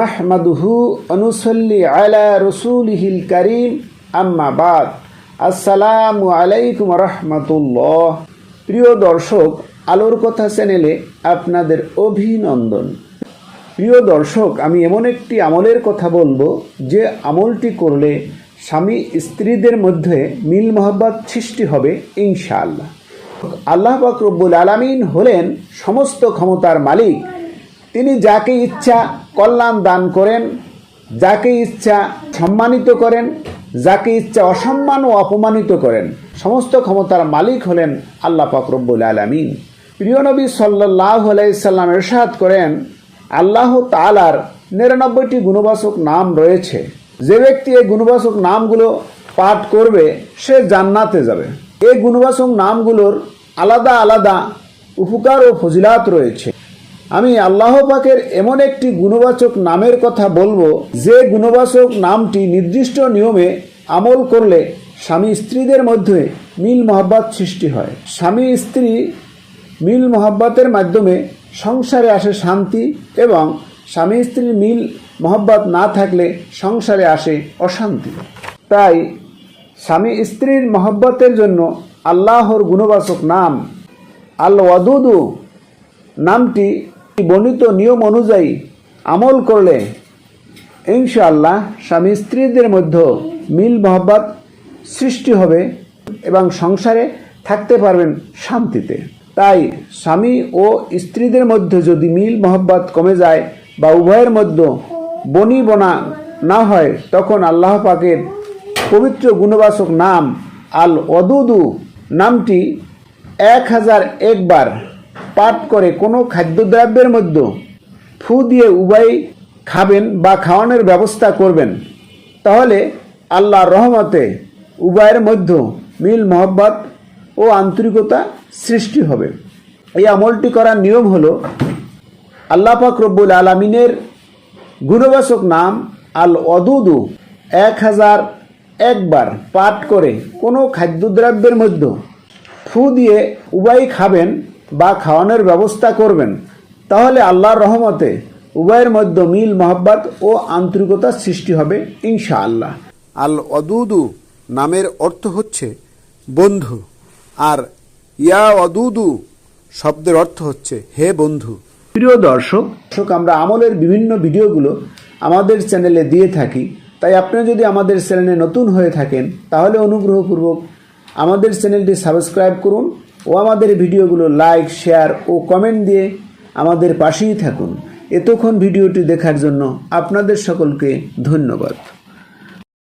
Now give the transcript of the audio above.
নাহমাদুহু অনুসল্লি আলা রসুলিহিল করিম, আম্মা বাদ। আসসালামু আলাইকুম রহমতুল্লাহ। প্রিয় দর্শক, আলোর কথা চ্যানেলে আপনাদের অভিনন্দন। প্রিয় দর্শক, আমি এমন একটি আমলের কথা বলব, যে আমলটি করলে স্বামী স্ত্রীদের মধ্যে মিল মহব্বত সৃষ্টি হবে, ইনশাআল্লাহ। আল্লাহ পাক আলামিন হলেন সমস্ত ক্ষমতার মালিক। তিনি যাকে ইচ্ছা কল্যাণ দান করেন, যাকে ইচ্ছা সম্মানিত করেন, যাকে ইচ্ছা অসম্মান ও অপমানিত করেন, সমস্ত ক্ষমতার মালিক হলেন আল্লাহ পাক রব্বুল আলামিন। প্রিয় নবী সাল্লাহ আলাইসাল্লাম এরশাদ করেন, আল্লাহ তালার নিরানব্বইটি গুণবাচক নাম রয়েছে। যে ব্যক্তি এই গুণবাচক নামগুলো পাঠ করবে, সে জান্নাতে যাবে। এই গুণবাচক নামগুলোর আলাদা আলাদা উপকার ও ফজিলাত রয়েছে। আমি আল্লাহ পাকের এমন একটি গুণবাচক নামের কথা বলব, যে গুণবাচক নামটি নির্দিষ্ট নিয়মে আমল করলে স্বামী স্ত্রীদের মধ্যে মিল মহাব্বত সৃষ্টি হয়। স্বামী স্ত্রী মিল মহাব্বতের মাধ্যমে সংসারে আসে শান্তি এবং স্বামী স্ত্রীর মিল মহব্বত না থাকলে সংসারে আসে অশান্তি। তাই স্বামী স্ত্রীর মহব্বতের জন্য আল্লাহর গুণবাচক নাম আল ওয়াদুদু নামটি বর্ণিত নিয়ম অনুযায়ী আমল করলে ইনশাআল্লাহ স্বামী স্ত্রীদের মধ্যে মিল মহব্বত সৃষ্টি হবে এবং সংসারে থাকতে পারবেন শান্তিতে। তাই স্বামী ও স্ত্রীদের মধ্যে যদি মিল মহব্বত কমে যায় বা উভয়ের মধ্যে বনি বনা না হয়, তখন আল্লাহ পাকের পবিত্র গুণবাচক নাম আল অদুদু নামটি এক হাজার একবার পাঠ করে কোনো খাদ্যদ্রব্যের মধ্যে ফু দিয়ে উভয় খাবেন বা খাওয়ানোর ব্যবস্থা করবেন, তাহলে আল্লাহর রহমতে উভয়ের মধ্যে মিল মহব্বত ও আন্তরিকতা সৃষ্টি হবে। এই আমলটি করার নিয়ম হলো, আল্লাহ পাক রব্বুল আলমিনের গুণবাচক নাম আল অদুদু এক হাজার একবার পাঠ করে কোনো খাদ্যদ্রব্যের মধ্যে ফু দিয়ে উভয় খাবেন বা খাওয়ানোর ব্যবস্থা করবেন তাহলে আল্লাহর রহমতে উভয়ের মধ্যে মিল মহাব্বত ও আন্তরিকতার সৃষ্টি হবে ইনশাআল্লাহ। আল অদুদু নামের অর্থ হচ্ছে বন্ধু আর ইয়া অদুদু শব্দের অর্থ হচ্ছে হে বন্ধু। প্রিয় দর্শক দর্শক আমরা আমলের বিভিন্ন ভিডিওগুলো আমাদের চ্যানেলে দিয়ে থাকি তাই আপনি যদি আমাদের চ্যানেলে নতুন হয়ে থাকেন তাহলে অনুগ্রহপূর্বক আমাদের চ্যানেলটি সাবস্ক্রাইব করুন ও আমাদের ভিডিওগুলো লাইক, শেয়ার ও কমেন্ট দিয়ে আমাদের পাশেই থাকুন। এতক্ষণ ভিডিওটি দেখার জন্য আপনাদের সকলকে ধন্যবাদ।